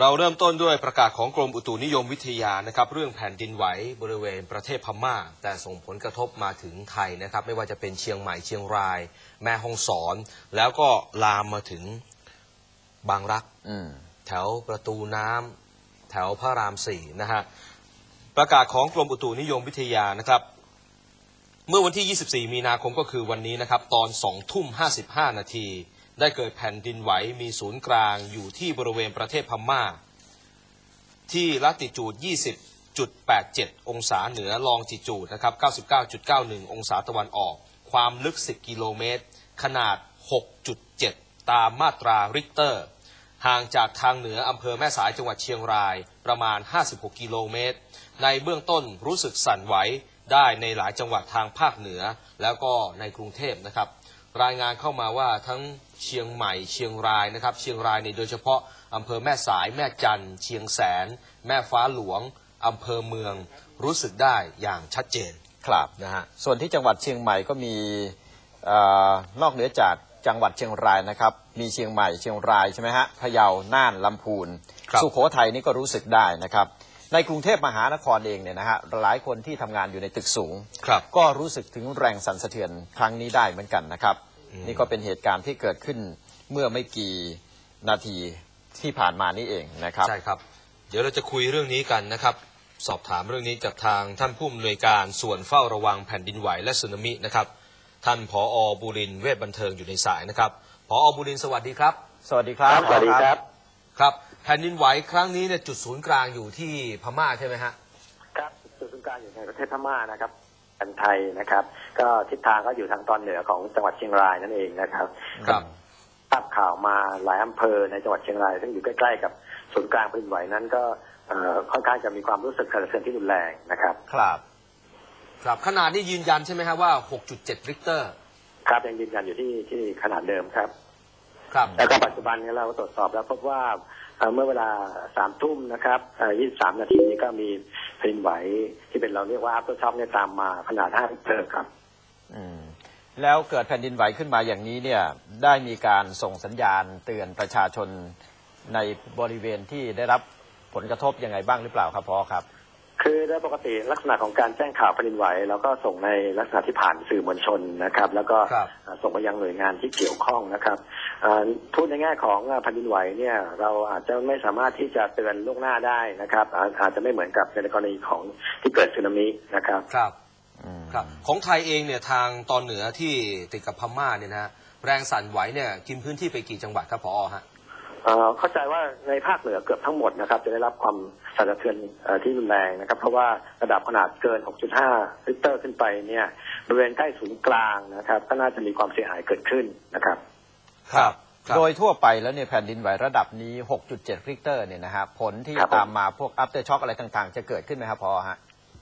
เราเริ่มต้นด้วยประกาศของกรมอุตุนิยมวิทยานะครับ เรื่องแผ่นดินไหวบริเวณประเทศพม่า แต่ส่งผลกระทบมาถึงไทยนะครับ ไม่ว่าจะเป็นเชียงใหม่เชียงราย แม่ฮ่องสอน แล้วก็ลามมาถึงบางรักอืมแถวประตูน้ำแถวพระรามสี่นะฮะประกาศของกรมอุตุนิยมวิทยานะครับ เมื่อวันที่ 24 มีนาคมก็คือวันนี้นะครับ ตอน2ทุ่ม55 นาที ได้เกิดแผ่นดินไหวมีศูนย์กลางอยู่ที่บริเวณประเทศพม่า ที่ลัติจูด 20.87 องศาเหนือลองจิจูดนะครับ 99.91 องศาตะวันออก ความลึก 10 กิโลเมตร ขนาด 6.7 ตามมาตราริกเตอร์ ห่างจากทางเหนืออำเภอแม่สายจังหวัดเชียงรายประมาณ 56 กิโลเมตร ในเบื้องต้นรู้สึกสั่นไหวได้ในหลายจังหวัดทางภาคเหนือ แล้วก็ในกรุงเทพนะครับ รายงานเข้ามาว่าทั้ง เชียงใหม่ เชียงรายนะครับ เชียงรายในยโดยเฉพาะอำเภอแม่สาย แม่จันทร์เชียงแสน แม่ฟ้าหลวงอำเภอเมืองรู้สึกได้อย่างชัดเจนครับนะฮะส่วนที่จังหวัดเชียงใหม่ก็มีเออนอกเหนือจากจังหวัดเชียงรายนะครับ มีเชียงใหม่เชียงรายใช่ไหมฮะพะเยาน่านลำพูน ครับ สุโขทัยนี่ก็รู้สึกได้นะครับ ในกรุงเทพมหานครเองเนี่ยนะฮะหลายคนที่ทำงานอยู่ในตึกสูง ครับ ก็รู้สึกถึงแรงสั่นสะเทือนครั้งนี้ได้เหมือนกันนะครับอืม นี่ก็เป็นเหตุการณ์ที่เกิดขึ้นเมื่อไม่กี่นาทีที่ผ่านมานี่เองนะครับ ใช่ครับ เดี๋ยวเราจะคุยเรื่องนี้กันนะครับ สอบถามเรื่องนี้จากทางท่านผู้อำนวยการส่วนเฝ้าระวังแผ่นดินไหวและสึนามินะครับ ท่านผออบุรินทร์เวชบันเทิงอยู่ในสายนะครับผออบุรินทร์สวัสดีครับ สวัสดีครับสวัสดีครับครับแผ่นดินไหวครั้งนี้เนี่ยจุดศูนย์กลางอยู่ที่พม่าใช่ไหมฮะครับจุดศูนย์กลางอยู่ในประเทศพม่านะครับ กันไทยนะครับ ก็ทิศทางก็อยู่ทางตอนเหนือของจังหวัดเชียงรายนั่นเองนะครับครับทราบข่าวมาหลายอำเภอในจังหวัดเชียงราย ซึ่งอยู่ใกล้ๆกับศูนย์กลางแผ่นดินไหวนั้นก็เอ่อค่อนข้างจะมีความรู้สึกสั่นสะเทือนที่รุนแรงนะครับ ครับ ครับขนาดนี้ยืนยันใช่ไหมฮะว่า 6.7 ริกเตอร์ ครับยังยืนยันอยู่ที่ที่ขนาดเดิมครับ ครับแล้วก็ปัจจุบันเนี่ยเราตรวจสอบแล้วพบว่า เมื่อเวลาสามทุ่มนะครับยี่สามนาทีนี้ก็มีแผ่นดินไหวที่เป็นเราเรียกว่า after shock เนี่ยตามมาขนาด5ริกเตอร์ครับ อืมแล้วเกิดแผ่นดินไหวขึ้นมาอย่างนี้เนี่ยได้มีการส่งสัญญาณเตือนประชาชนในบริเวณที่ได้รับผลกระทบยังไงบ้างหรือเปล่าครับพอครับ คือโดยปกติลักษณะของการแจ้งข่าวแผ่นดินไหวเราก็ส่งในลักษณะที่ผ่านสื่อมวลชนนะครับ แล้วก็ครับเอ่อส่งไปยังหน่วยงานที่เกี่ยวข้องนะครับเอ่อพูดในแง่ของแผ่นดินไหวเนี่ยเราอาจจะไม่สามารถที่จะเตือนล่วงหน้าได้นะครับ อาอาจจะไม่เหมือนกับในกรณีของที่เกิดสึนามินะครับครับอืมครับของไทยเองเนี่ยทางตอนเหนือที่ติดกับพม่าเนี่ยนะฮะแรงสั่นไหวเนี่ยกินพื้นที่ไปกี่จังหวัดครับผอฮะ เอ่อเข้าใจว่าในภาคเหนือเกือบทั้งหมดนะครับ จะได้รับความสั่นสะเทือนเอ่อที่รุนแรงนะครับ เพราะว่าระดับขนาดเกิน 6.5ริกเตอร์ขึ้นไปเนี่ยบริเวณใกล้ศูนย์กลางนะครับ ก็น่าจะมีความเสียหายเกิดขึ้นนะครับ ครับโดยทั่วไปแล้วเนี่ยแผ่นดินไหวระดับนี้ 6.7ริกเตอร์เนี่ยนะฮะผลที่ครับผมตามมาพวก after shock อะไรต่างๆ จะเกิดขึ้นไหมครับพอฮะ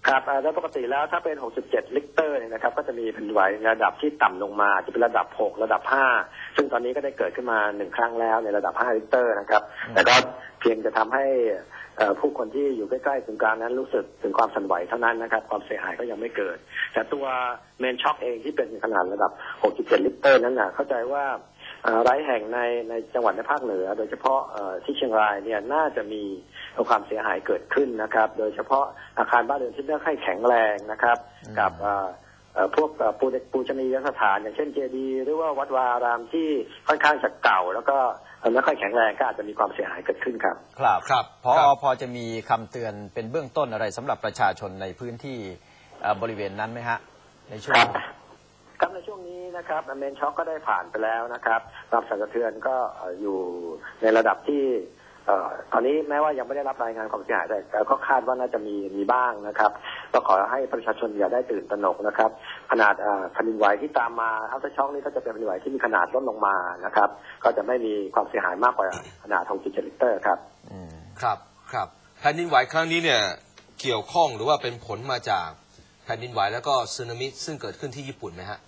ครับอ่าโดยปกติแล้วถ้าเป็น 6.7 ลิกเตอร์เนี่ยนะครับ ก็จะมีแผ่นดินไหวในระดับที่ต่ำลงมา จะเป็นระดับ 6 ระดับ 5 ซึ่งตอนนี้ก็ได้เกิดขึ้นมาหนึ่งครั้งแล้วในระดับ 5 ลิกเตอร์นะครับอืมแต่ก็เพียงจะทำให้เอ่อผู้คนที่อยู่ใกล้ๆศูนย์กลางนั้นรู้สึกถึงความสั่นไหวเท่านั้นนะครับ ความเสียหายก็ยังไม่เกิด แต่ตัวเมนช็อคเองที่เป็นขนาดระดับ 6.7 ลิกเตอร์นั้นนะเข้าใจว่าเอ่อ หลายแห่งในในจังหวัดในภาคเหนือ โดยเฉพาะเอ่อที่เชียงรายเนี่ยน่าจะมีความเสียหายเกิดขึ้นนะครับ โดยเฉพาะอาคารบ้านเรือนที่ไม่ค่อยแข็งแรงนะครับอืมกับเอ่อเอ่อพวกเอ่อปูปูชนียสถาน อย่างเช่นเจดีย์หรือว่าวัดวาอารามที่ค่อนข้างจะเก่า แล้วก็เอ่อไม่ค่อยแข็งแรงก็อาจจะมีความเสียหายเกิดขึ้นครับ ครับครับพอครับพอจะมีคำเตือนเป็นเบื้องต้นอะไรสำหรับประชาชนในพื้นที่เอ่อบริเวณนั้นไหมฮะในช่วคงรับครับ ในช่วงนี้นะครับเมนช็อคก็ได้ผ่านไปแล้วนะครับความสั่นสะเทือนก็อยู่ในระดับที่ตอนนี้แม้ว่ายังไม่ได้รับรายงานความเสียหายแต่ก็คาดว่าน่าจะมีมีบ้างนะครับก็ขอให้ประชาชนอย่าได้ตื่นตระหนกนะครับ ขนาดแผ่นดินไหวที่ตามมาอัลตราช็อคนี่ก็จะเป็นแผ่นดินไหวที่มีขนาดลดลงมานะครับ ก็จะไม่มีความเสียหายมากกว่าขนาด6.7ลิเตรครับอืมครับครับแผ่นดินไหวครั้งนี้เนี่ยเกี่ยวข้องหรือว่าเป็นผลมาจากแผ่นดินไหวแล้วก็สึนามิซึ่งเกิดขึ้นที่ญี่ปุ่นไหมฮะ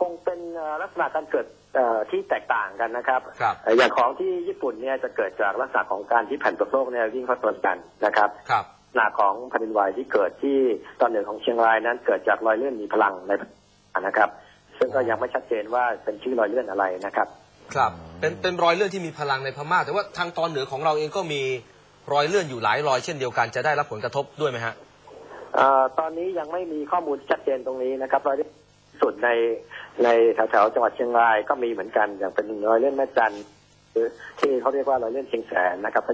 คงเป็นเอ่อลักษณะการเกิดเอ่อที่แตกต่างกันนะครับครับเอ่ออย่างของที่ญี่ปุ่นเนี่ยจะเกิดจากลักษณะของการที่แผ่นกระโลกเนี่ยวิ่งเข้าชนกันนะครับครับลักษณะของแผ่นดินไหวที่เกิดที่ตอนเหนือของเชียงรายนั้น เกิดจากรอยเลื่อนมีพลังในนะครับ ซึ่งก็ยังไม่ชัดเจนว่าเป็นชื่อรอยเลื่อนอะไรนะครับอครับเป็นเป็นรอยเลื่อนที่มีพลังในพม่า แต่ว่าทางตอนเหนือของเราเองก็มีรอยเลื่อนอยู่หลายรอยเช่นเดียวกันจะได้รับผลกระทบด้วยไหมฮะเอ่อตอนนี้ยังไม่มีข้อมูลชัดเจนตรงนี้นะครับรอยเลื่อน สุดในในแถวๆจังหวัดเชียงรายก็มีเหมือนกัน อย่างเป็นรอยเลื่อนแม่จันทร์หรือที่เขาเรียกว่ารอยเลื่อนเชียงแสนนะครับ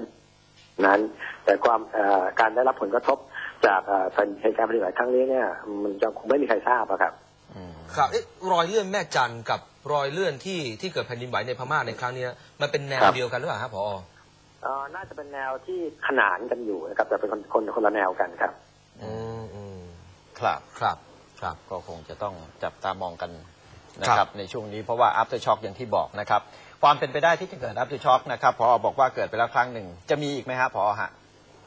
นั้น แต่ความเอ่อการได้รับผลกระทบจากเอ่อเหตุการณ์แผ่นดินไหวครั้งนี้เนี่ย มันจะคงไม่มีใครทราบอะครับครับเอ๊ะรอยเลื่อนแม่จันทร์กับรอยเลื่อนที่ที่เกิดแผ่นดินไหวในพม่าในครั้งนี้มันเป็นแนวครับเดียวกันหรือเปล่าครับผอเอ่อน่าจะเป็นแนวที่ขนานกันอยู่นะครับ แต่เป็นคนคนคนละแนวกันครับ อืมอืมครับครับ ครับก็คงจะต้องจับตามองกันนะคครัรับบในช่วงนี้เพราะว่า after shock อย่างที่บอกนะครับ ความเป็นไปได้ที่จะเกิด after shock นะครับพอบอกว่าเกิดไปแล้วครั้งหนึ่ง จะมีอีกไหมฮะพอฮะ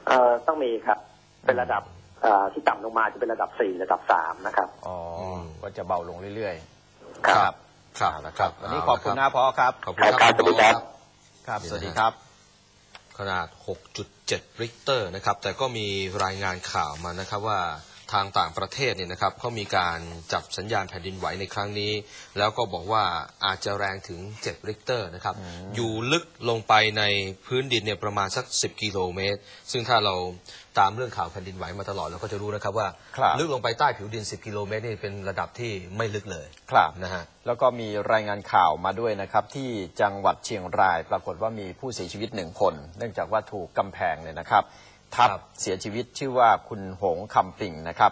เอ่อต้องมีครับ เป็นระดับเอ่อที่ต่ำลงมาจะเป็นระดับสี่ระดับสามนะครับอ๋ออมก็จะเบาลงเรื่อยๆ ครับครับเอาละครับวันนี้เาขอบคุณนะพอครับขอบคุณครับครับสวัสดีครับครับนี่นะสวัสดีครับ ขนาด 6.7ริกเตอร์นะครับ แต่ก็มีรายงานข่าวมานะครับว่า ทางต่างประเทศเนี่ยนะครับเขามีการจับสัญญาณแผ่นดินไหวในครั้งนี้ แล้วก็บอกว่าอาจจะแรงถึง 7 ริกเตอร์นะครับ อยู่ลึกลงไปในพื้นดินเนี่ยประมาณสัก 10 กิโลเมตร ซึ่งถ้าเราตามเรื่องข่าวแผ่นดินไหวมาตลอดเราก็จะรู้นะครับว่าครับลึกลงไปใต้ผิวดิน 10 กิโลเมตรนี่เป็นระดับที่ไม่ลึกเลยครับนะฮะแล้วก็มีรายงานข่าวมาด้วยนะครับ ที่จังหวัดเชียงรายปรากฏว่ามีผู้เสียชีวิตหนึ่งคน เนื่องจากว่าถูกกำแพงเนี่ยนะครับ ทับเสียชีวิตชื่อว่าคุณหงคำปิ่งนะครับ